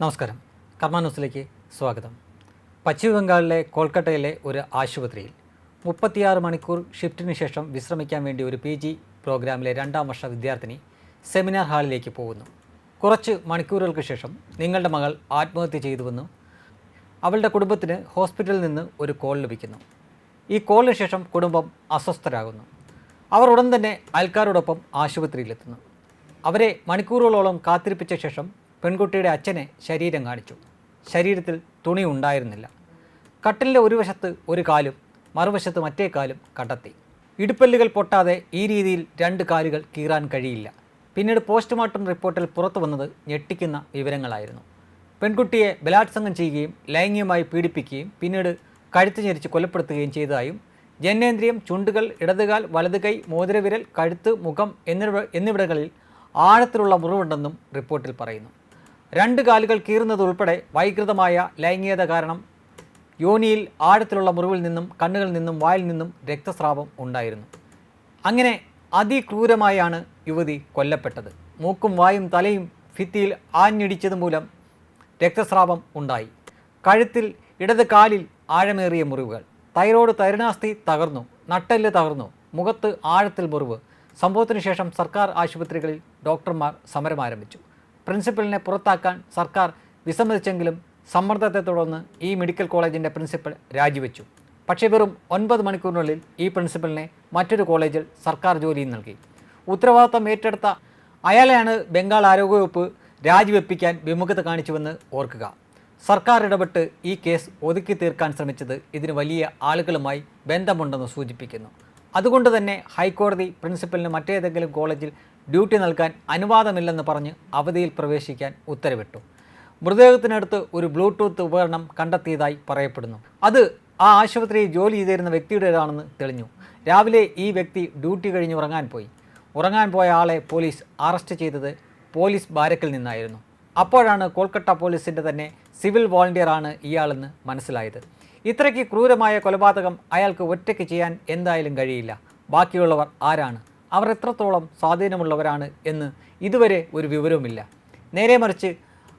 നമസ്കാരം. കർമ്മ ന്യൂസിലേക്ക് സ്വാഗതം. പശ്ചിമബംഗാളിലെ കൊൽക്കട്ടയിലെ ഒരു ആശുപത്രിയിൽ മുപ്പത്തിയാറ് മണിക്കൂർ ഷിഫ്റ്റിന് ശേഷം വിശ്രമിക്കാൻ വേണ്ടി ഒരു പി ജി പ്രോഗ്രാമിലെ രണ്ടാം വർഷ വിദ്യാർത്ഥിനി സെമിനാർ ഹാളിലേക്ക് പോകുന്നു. കുറച്ച് മണിക്കൂറുകൾക്ക് ശേഷം നിങ്ങളുടെ മകൾ ആത്മഹത്യ ചെയ്തുവെന്നും അവളുടെ കുടുംബത്തിന് ഹോസ്പിറ്റലിൽ നിന്ന് ഒരു കോൾ ലഭിക്കുന്നു. ഈ കോളിന് ശേഷം കുടുംബം അസ്വസ്ഥരാകുന്നു. അവർ ഉടൻ തന്നെ അയൽക്കാരോടൊപ്പം ആശുപത്രിയിലെത്തുന്നു. അവരെ മണിക്കൂറുകളോളം കാത്തിരിപ്പിച്ച ശേഷം പെൺകുട്ടിയുടെ അച്ഛനെ ശരീരം കാണിച്ചു. ശരീരത്തിൽ തുണി ഉണ്ടായിരുന്നില്ല. കട്ടിലിന്റെ ഒരു വശത്ത് ഒരു കാലും മറുവശത്ത് മറ്റേ കാലും കണ്ടെത്തി. ഇടുപ്പല്ലുകൾ പൊട്ടാതെ ഈ രീതിയിൽ രണ്ട് കാലുകൾ കീറാൻ കഴിയില്ല. പിന്നീട് പോസ്റ്റ്മോർട്ടം റിപ്പോർട്ടിൽ പുറത്തു വന്നത് ഞെട്ടിക്കുന്ന വിവരങ്ങളായിരുന്നു. പെൺകുട്ടിയെ ബലാത്സംഗം ചെയ്യുകയും ലൈംഗികമായി പീഡിപ്പിക്കുകയും പിന്നീട് കഴുത്ത് ഞെരിച്ച് കൊലപ്പെടുത്തുകയും ചെയ്തതായും ജനനേന്ദ്രിയം ചുണ്ടുകൾ ഇടതുകാൽ വലതുകൈ മോതിരവിരൽ കഴുത്ത് മുഖം എന്നിവ എന്നിവിടങ്ങളിൽ ആഴത്തിലുള്ള മുറിവുണ്ടെന്നും റിപ്പോർട്ടിൽ പറയുന്നു. രണ്ട് കാലുകൾ കീറുന്നത് ഉൾപ്പെടെ വൈകൃതമായ ലൈംഗികത കാരണം യോനിയിൽ ആഴത്തിലുള്ള മുറിവിൽ നിന്നും കണ്ണുകളിൽ നിന്നും വായിൽ നിന്നും രക്തസ്രാവം ഉണ്ടായിരുന്നു. അങ്ങനെ അതിക്രൂരമായാണ് യുവതി കൊല്ലപ്പെട്ടത്. മൂക്കും വായും തലയും ഭിത്തിയിൽ ആഞ്ഞിടിച്ചത് മൂലം രക്തസ്രാവം ഉണ്ടായി. കഴുത്തിൽ ഇടത് കാലിൽ ആഴമേറിയ മുറിവുകൾ. തൈറോയ്ഡ് തരുണാസ്ഥി തകർന്നു. നട്ടെല്ല് തകർന്നു. മുഖത്ത് ആഴത്തിൽ മുറിവ്. സംഭവത്തിന് ശേഷം സർക്കാർ ആശുപത്രികളിൽ ഡോക്ടർമാർ സമരം ആരംഭിച്ചു പ്രിൻസിപ്പലിനെ പുറത്താക്കാൻ സർക്കാർ വിസമ്മതിച്ചെങ്കിലും സമ്മർദ്ദത്തെ തുടർന്ന് ഈ മെഡിക്കൽ കോളേജിന്റെ പ്രിൻസിപ്പൽ രാജിവെച്ചു. പക്ഷേ വെറും ഒൻപത് മണിക്കൂറിനുള്ളിൽ ഈ പ്രിൻസിപ്പലിനെ മറ്റൊരു കോളേജിൽ സർക്കാർ ജോലിയും നൽകി. ഉത്തരവാദിത്തം ഏറ്റെടുത്ത അയാളെയാണ് ബംഗാൾ ആരോഗ്യവകുപ്പ് രാജിവെപ്പിക്കാൻ വിമുഖത കാണിച്ചുവെന്ന് ഓർക്കുക. സർക്കാർ ഇടപെട്ട് ഈ കേസ് ഒതുക്കി തീർക്കാൻ ശ്രമിച്ചത് ഇതിന് വലിയ ആളുകളുമായി ബന്ധമുണ്ടെന്ന് സൂചിപ്പിക്കുന്നു. അതുകൊണ്ട് തന്നെ ഹൈക്കോടതി പ്രിൻസിപ്പലിന് മറ്റേതെങ്കിലും കോളേജിൽ ഡ്യൂട്ടി നൽകാൻ അനുവാദമില്ലെന്ന് പറഞ്ഞ് അവധിയിൽ പ്രവേശിക്കാൻ ഉത്തരവിട്ടു. മൃതദേഹത്തിനടുത്ത് ഒരു ബ്ലൂടൂത്ത് ഉപകരണം കണ്ടെത്തിയതായി പറയപ്പെടുന്നു. അത് ആ ആശുപത്രിയിൽ ജോലി ചെയ്തിരുന്ന വ്യക്തിയുടേതാണെന്ന് തെളിഞ്ഞു. രാവിലെ ഈ വ്യക്തി ഡ്യൂട്ടി കഴിഞ്ഞ് ഉറങ്ങാൻ പോയി. ഉറങ്ങാൻ പോയ ആളെ പോലീസ് അറസ്റ്റ് ചെയ്തത് പോലീസ് ബാരക്കിൽ നിന്നായിരുന്നു. അപ്പോഴാണ് കൊൽക്കത്ത പോലീസിന്റെ തന്നെ സിവിൽ വോളണ്ടിയറാണ് ഇയാളെന്ന് മനസ്സിലായത്. ഇത്രയ്ക്ക് ക്രൂരമായ കൊലപാതകം അയാൾക്ക് ഒറ്റയ്ക്ക് ചെയ്യാൻ എന്തായാലും കഴിയില്ല. ബാക്കിയുള്ളവർ ആരാണ്? അവർ എത്രത്തോളം സ്വാധീനമുള്ളവരാണ് എന്ന് ഇതുവരെ ഒരു വിവരവുമില്ല. നേരെ മറിച്ച്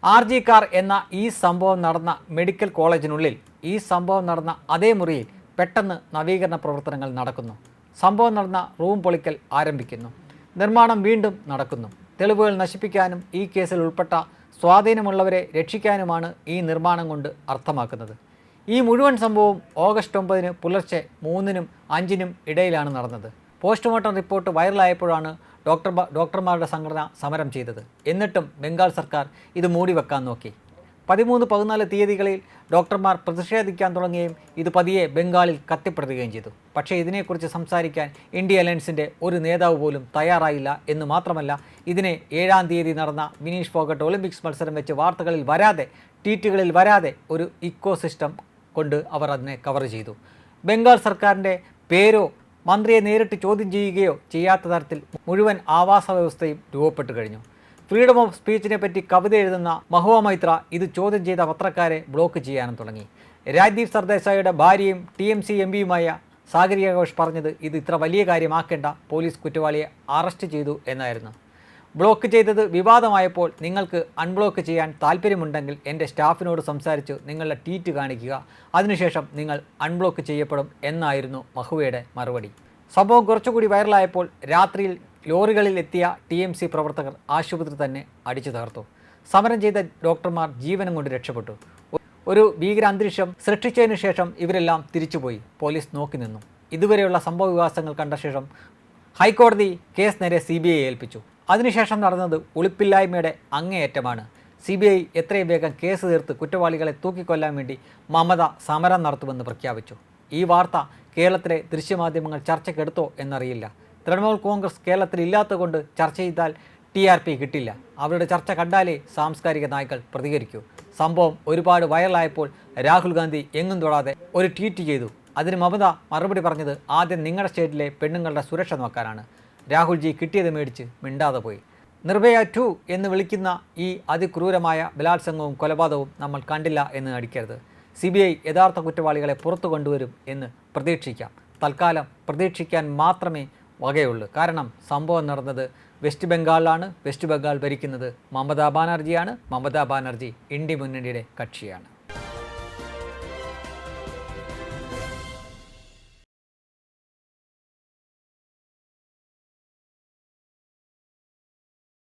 ആർ ജി കാർ എന്ന ഈ സംഭവം നടന്ന മെഡിക്കൽ കോളേജിനുള്ളിൽ ഈ സംഭവം നടന്ന അതേ മുറിയിൽ പെട്ടെന്ന് നവീകരണ പ്രവർത്തനങ്ങൾ നടക്കുന്നു. സംഭവം നടന്ന റൂം പൊളിക്കൽ ആരംഭിക്കുന്നു. നിർമ്മാണം വീണ്ടും നടക്കുന്നു. തെളിവുകൾ നശിപ്പിക്കാനും ഈ കേസിൽ ഉൾപ്പെട്ട സ്വാധീനമുള്ളവരെ രക്ഷിക്കാനുമാണ് ഈ നിർമ്മാണം കൊണ്ട് അർത്ഥമാക്കുന്നത്. ഈ മുഴുവൻ സംഭവം ഓഗസ്റ്റ് ഒമ്പതിന് പുലർച്ചെ മൂന്നിനും അഞ്ചിനും ഇടയിലാണ് നടന്നത്. പോസ്റ്റ്മോർട്ടം റിപ്പോർട്ട് വൈറലായപ്പോഴാണ് ഡോക്ടർ ഡോക്ടർമാരുടെ സംഘടന സമരം ചെയ്തത്. എന്നിട്ടും ബംഗാൾ സർക്കാർ ഇത് മൂടി വെക്കാൻ നോക്കി. പതിമൂന്ന് പതിനാല് തീയതികളിൽ ഡോക്ടർമാർ പ്രതിഷേധിക്കാൻ തുടങ്ങുകയും ഇത് പതിയെ ബംഗാളിൽ കത്തിപ്പെടുത്തുകയും ചെയ്തു. പക്ഷേ ഇതിനെക്കുറിച്ച് സംസാരിക്കാൻ ഇന്ത്യ അലയൻസിന്റെ ഒരു നേതാവ് പോലും തയ്യാറായില്ല എന്ന് മാത്രമല്ല ഇതിനെ ഏഴാം തീയതി നടന്ന വിനീഷ് ഫോഗട്ട് ഒളിമ്പിക്സ് മത്സരം വെച്ച് വാർത്തകളിൽ വരാതെ ട്വീറ്റുകളിൽ വരാതെ ഒരു ഇക്കോ സിസ്റ്റം കൊണ്ട് അവർ അതിനെ കവർ ചെയ്തു. ബംഗാൾ സർക്കാരിന്റെ പേരോ മന്ത്രിയെ നേരിട്ട് ചോദ്യം ചെയ്യുകയോ ചെയ്യാത്ത തരത്തിൽ മുഴുവൻ ആവാസ വ്യവസ്ഥയും രൂപപ്പെട്ടു കഴിഞ്ഞു. ഫ്രീഡം ഓഫ് സ്പീച്ചിനെ പറ്റി കവിത എഴുതുന്ന മഹുവ മൈത്ര ഇത് ചോദ്യം ചെയ്ത പത്രക്കാരെ ബ്ലോക്ക് ചെയ്യാനും തുടങ്ങി. രാജീവ് സർദേശായിയുടെ ഭാര്യയും ടി എം സി എം പിയുമായ സാഗരിക ഘോഷ് പറഞ്ഞത് ഇത് ഇത്ര വലിയ കാര്യമാക്കേണ്ട പോലീസ് കുറ്റവാളിയെ അറസ്റ്റ് ചെയ്തു എന്നായിരുന്നു. ബ്ലോക്ക് ചെയ്തത് വിവാദമായപ്പോൾ നിങ്ങൾക്ക് അൺബ്ലോക്ക് ചെയ്യാൻ താല്പര്യമുണ്ടെങ്കിൽ എന്റെ സ്റ്റാഫിനോട് സംസാരിച്ച് നിങ്ങളുടെ ട്വീറ്റ് കാണിക്കുക. അതിനുശേഷം നിങ്ങൾ അൺബ്ലോക്ക് ചെയ്യപ്പെടും എന്നായിരുന്നു മഹുവയുടെ മറുപടി. സംഭവം കുറച്ചുകൂടി വൈറലായപ്പോൾ രാത്രിയിൽ ലോറികളിൽ എത്തിയ ടി എം സി പ്രവർത്തകർ ആശുപത്രി തന്നെ അടിച്ചു തകർത്തു. സമരം ചെയ്ത ഡോക്ടർമാർ ജീവനം കൊണ്ട് രക്ഷപ്പെട്ടു. ഒരു ഭീകര അന്തരീക്ഷം സൃഷ്ടിച്ചതിനു ശേഷം ഇവരെല്ലാം തിരിച്ചുപോയി. പോലീസ് നോക്കി നിന്നു. ഇതുവരെയുള്ള സംഭവ വികാസങ്ങൾ കണ്ട ശേഷം ഹൈക്കോടതി കേസ് നേരെ സി ഏൽപ്പിച്ചു. അതിനുശേഷം നടന്നത് ഒളിപ്പില്ലായ്മയുടെ അങ്ങേയറ്റമാണ്. സി ബി ഐ എത്രയും വേഗം കേസ് തീർത്ത് കുറ്റവാളികളെ തൂക്കിക്കൊല്ലാൻ വേണ്ടി മമത സമരം നടത്തുമെന്ന് പ്രഖ്യാപിച്ചു. ഈ വാർത്ത കേരളത്തിലെ ദൃശ്യമാധ്യമങ്ങൾ ചർച്ചയ്ക്കെടുത്തോ എന്നറിയില്ല. തൃണമൂൽ കോൺഗ്രസ് കേരളത്തിൽ ഇല്ലാത്തതുകൊണ്ട് ചർച്ച ചെയ്താൽ ടി ആർ പി കിട്ടില്ല. അവരുടെ ചർച്ച കണ്ടാലേ സാംസ്കാരിക നായ്ക്കൾ പ്രതികരിക്കൂ. സംഭവം ഒരുപാട് വൈറലായപ്പോൾ രാഹുൽ ഗാന്ധി എങ്ങും തൊടാതെ ഒരു ട്വീറ്റ് ചെയ്തു. അതിന് മമത മറുപടി പറഞ്ഞത് ആദ്യം നിങ്ങളുടെ സ്റ്റേറ്റിലെ പെണ്ണുങ്ങളുടെ സുരക്ഷ നോക്കാനാണ്. രാഹുൽജി കിട്ടിയത് മേടിച്ച് മിണ്ടാതെ പോയി. നിർഭയ ടു എന്ന് വിളിക്കുന്ന ഈ അതിക്രൂരമായ ബലാത്സംഗവും കൊലപാതകവും നമ്മൾ കണ്ടില്ല എന്ന് അടിക്കരുത് സി ബി ഐ യഥാർത്ഥ കുറ്റവാളികളെ പുറത്തു കൊണ്ടുവരും എന്ന് പ്രതീക്ഷിക്കാം. തൽക്കാലം പ്രതീക്ഷിക്കാൻ മാത്രമേ വകയുള്ളൂ. കാരണം സംഭവം നടന്നത് വെസ്റ്റ് ബംഗാളിലാണ്. വെസ്റ്റ് ബംഗാൾ ഭരിക്കുന്നത് മമതാ ബാനർജിയാണ്. മമതാ ബാനർജി ഇന്ത്യ മുന്നണിയുടെ കക്ഷിയാണ്.